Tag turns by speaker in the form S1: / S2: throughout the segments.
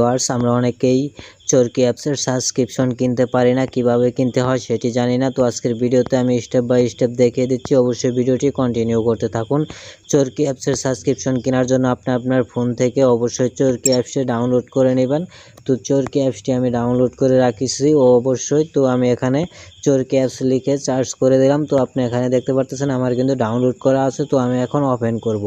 S1: Viewers আমরা অনেকেই চরকি অ্যাপসের সাবস্ক্রিপশন কিনতে পারি না, কীভাবে কিনতে হয় সেটি জানি না। তো আজকের ভিডিওতে আমি স্টেপ বাই স্টেপ দেখিয়ে দিচ্ছি। অবশ্যই ভিডিওটি কন্টিনিউ করতে থাকুন। চরকি অ্যাপসের সাবস্ক্রিপশন কেনার জন্য আপনি আপনার ফোন থেকে অবশ্যই চরকি অ্যাপসে ডাউনলোড করে নেবেন। তো চরকি অ্যাপসটি আমি ডাউনলোড করে রাখিছি, ও অবশ্যই। তো আমি এখানে চরকি অ্যাপস লিখে চার্জ করে দিলাম। তো আপনি এখানে দেখতে পারতেছেন আমার কিন্তু ডাউনলোড করা আছে, তো আমি এখন ওপেন করব।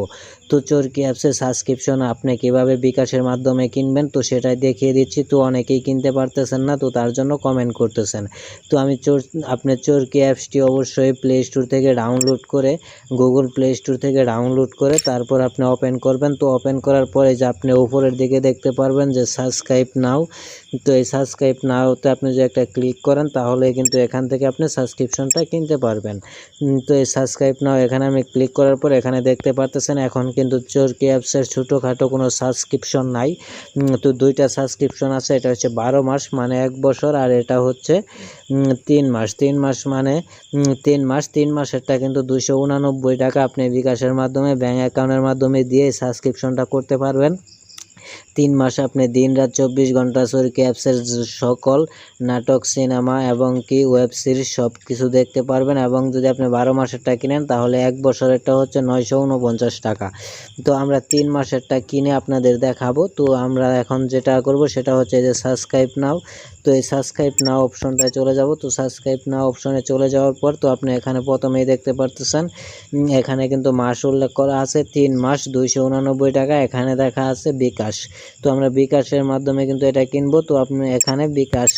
S1: তো চরকি অ্যাপসের সাবস্ক্রিপশন আপনি কীভাবে বিকাশের মাধ্যমে কিনবেন, তো সেটাই দেখিয়ে দিচ্ছি। তো অনেকেই কিনতে পারতেছেন না, তো তার জন্য কমেন্ট করতেছেন। তো আমি চোর আপনার চরকি অ্যাপসটি অবশ্যই প্লে স্টোর থেকে ডাউনলোড করে গুগল প্লে স্টোর থেকে ডাউনলোড করে, তারপর আপনি ওপেন করবেন। তো ওপেন করার পরে যে আপনি উপরের দিকে দেখতে পারবেন যে সাবস্ক্রাইব নাও। তো এই সাবস্ক্রাইব নাওতে আপনি যে একটা ক্লিক করেন, তাহলে কিন্তু এখান থেকে আপনি সাবস্ক্রিপশনটা কিনতে পারবেন। তো এই সাবস্ক্রাইব নাও, এখানে আমি ক্লিক করার পর এখানে দেখতে পারতেছেন, এখন কিন্তু চরকি অ্যাপসের ছোটোখাটো কোনো সাবস্ক্রিপশন নাই। তো দুইটা সাবস্ক্রিপশন আছে, এটা হচ্ছে বারো মাস মানে এক বছর, আর এটা হচ্ছে তিন মাস। তিন মাস মানে তিন মাস, তিন মাসেরটা কিন্তু দুশো উনানব্বই টাকা আপনি বিকাশের মাধ্যমে ব্যাঙ্ক অ্যাকাউন্টের মাধ্যমে দিয়ে সাবস্ক্রিপশনটা করতে পারবেন। তিন মাস আপনি দিন রাত চব্বিশ ঘণ্টা সরকি অ্যাপসের সকল নাটক, সিনেমা এবং কি ওয়েব সিরিজ সব কিছু দেখতে পারবেন এবং যদি আপনি বারো মাসেরটা কিনেন তাহলে এক বছরেরটা হচ্ছে নয়শো উনপঞ্চাশ টাকা। তো আমরা তিন মাসেরটা কিনে আপনাদের দেখাবো। তো আমরা এখন যেটা করব সেটা হচ্ছে যে সাবস্ক্রাইব নাও। তো এই সাবস্ক্রাইব নাও অপশনটায় চলে যাব। তো সাবস্ক্রাইব নাও অপশনে চলে যাওয়ার পর তো আপনি এখানে প্রথমেই দেখতে পারতেছেন এখানে কিন্তু মাস উল্লেখ করা আছে তিন মাস দুইশো টাকা। এখানে দেখা আছে বিকাশ। তো আমরা বিকাশের মাধ্যমে কিন্তু এটা কিনবো। তো আপনি এখানে বিকাশ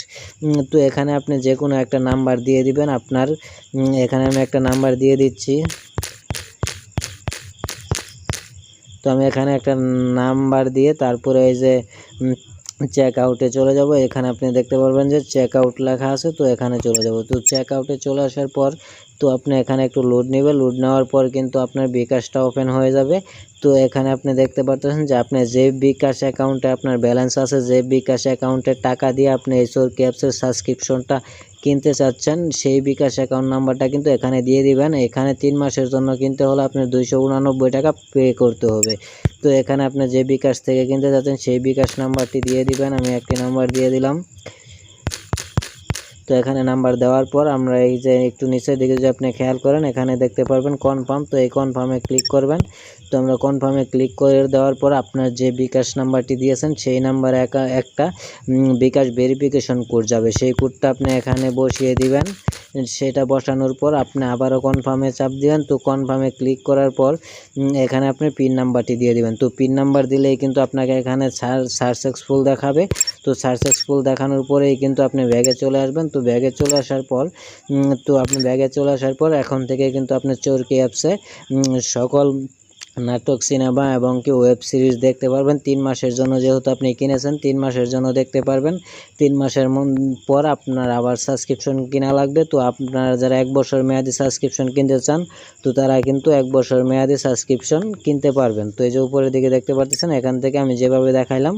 S1: তো এখানে আপনি যে কোনো একটা নাম্বার দিয়ে দিবেন আপনার এখানে আমি একটা নাম্বার দিয়ে দিচ্ছি। তো আমি এখানে একটা নাম্বার দিয়ে তারপরে এই যে চেক আউটে চলে যাব। এখানে আপনি দেখতে পারবেন যে চেক আউট লেখা আছে, তো এখানে চলে যাব। তো চেক আউটে চলে আসার পর, তো আপনি এখানে একটু লোড নেবে লোড নেওয়ার পর কিন্তু আপনার বিকাশটা ওপেন হয়ে যাবে। তো এখানে আপনি দেখতে পারতেছেন যে আপনি যে বিকাশ অ্যাকাউন্টে আপনার ব্যালেন্স আছে, যে বিকাশ অ্যাকাউন্টে টাকা দিয়ে আপনি এই সোর ক্যাপসের সাবস্ক্রিপশনটা কিনতে চাচ্ছেন, সেই বিকাশ অ্যাকাউন্ট নাম্বারটা কিন্তু এখানে দিয়ে দিবেন। এখানে তিন মাসের জন্য কিনতে হলে আপনার দুইশো টাকা পে করতে হবে। তো এখানে আপনি যে বিকাশ থেকে কিনতে চাচ্ছেন, সেই বিকাশ নাম্বারটি দিয়ে দিবেন। আমি একটি নাম্বার দিয়ে দিলাম। তো এখানে নাম্বার দেওয়ার পর আমরা এই যে একটু নিচের দিকে যদি আপনি খেয়াল করেন, এখানে দেখতে পারবেন কনফার্ম তো এই কনফার্মে ক্লিক করবেন। তো আমরা কনফার্মে ক্লিক করে দেওয়ার পর আপনার যে বিকাশ নাম্বারটি দিয়েছেন, সেই নাম্বারে একটা বিকাশ ভেরিফিকেশন কোড যাবে। সেই কোডটা আপনি এখানে বসিয়ে দিবেন। সেটা বসানোর পর আপনি আবারও কনফার্মে চাপ দিবেন। তো কনফার্মে ক্লিক করার পর এখানে আপনি পিন নাম্বারটি দিয়ে দিবেন। তো পিন নাম্বার দিলেই কিন্তু আপনাকে এখানে সার সাকসেসফুল দেখাবে। তো সাকসেসফুল দেখানোর পরেই কিন্তু আপনি ব্যাগে চলে আসবেন। তো ব্যাগে চলে আসার পর তো আপনি ব্যাগে চলে আসার পর এখন থেকে কিন্তু আপনি চোরকি অ্যাপসে সকল নাটক, সিনেমা এবং কি ওয়েব সিরিজ দেখতে পারবেন। তিন মাসের জন্য যেহেতু আপনি কিনেছেন, তিন মাসের জন্য দেখতে পারবেন। তিন মাসের পর আপনার আবার সাবস্ক্রিপশন কিনা লাগবে। তো আপনারা যারা এক বছর মেয়াদি সাবস্ক্রিপশন কিনতে চান, তো তারা কিন্তু এক বছর মেয়াদি সাবস্ক্রিপশন কিনতে পারবেন। তো এই যে উপরের দিকে দেখতে পাচ্ছেন এখান থেকে আমি যেভাবে দেখাইলাম,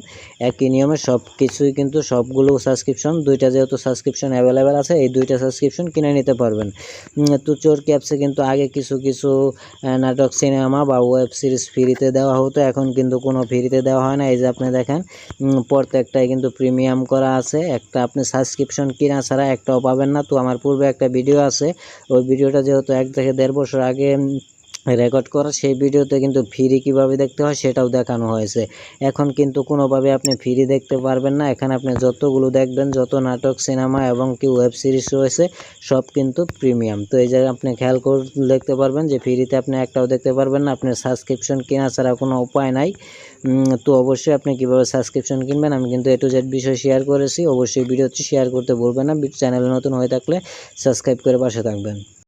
S1: একই নিয়মে সব কিছুই কিন্তু সবগুলো সাবস্ক্রিপশন, দুইটা যেহেতু সাবস্ক্রিপশন অ্যাভেলেবেল আছে, এই দুইটা সাবস্ক্রিপশন কিনে নিতে পারবেন। তো চোর ক্যাপসে কিন্তু আগে কিছু কিছু নাটক, সিনেমা বা ওয়েব ওয়েব সিরিজ ফ্রিতে দেওয়া হতো, এখন কিন্তু কোনো ফ্রিতে দেওয়া হয় না। এই যে আপনি দেখেন প্রত্যেকটাই কিন্তু প্রিমিয়াম করা আছে। একটা আপনি সাবস্ক্রিপশন কিনা ছাড়া একটাও পাবেন না। তো আমার পূর্বে একটা ভিডিও আছে, ওই ভিডিওটা যেহেতু এক থেকে দেড় বছর আগে রেকর্ড করা সেই ভিডিওতে কিন্তু ফ্রি কীভাবে দেখতে হয় সেটাও দেখানো হয়েছে। এখন কিন্তু কোনোভাবে আপনি ফ্রি দেখতে পারবেন না। এখানে আপনি যতগুলো দেখবেন, যত নাটক, সিনেমা এবং কি ওয়েব সিরিজ রয়েছে, সব কিন্তু প্রিমিয়াম তো এই জায়গায় আপনি খেয়াল করে দেখতে পারবেন যে ফ্রিতে আপনি একটাও দেখতে পারবেন না। আপনার সাবস্ক্রিপশন কেনা ছাড়া কোনো উপায় নাই। তো অবশ্যই আপনি কীভাবে সাবস্ক্রিপশন কিনবেন, আমি কিন্তু এ টু জেড বিষয় শেয়ার করেছি। অবশ্যই ভিডিওটি শেয়ার করতে ভুলবেন না। চ্যানেলে নতুন হয়ে থাকলে সাবস্ক্রাইব করে পাশে থাকবেন।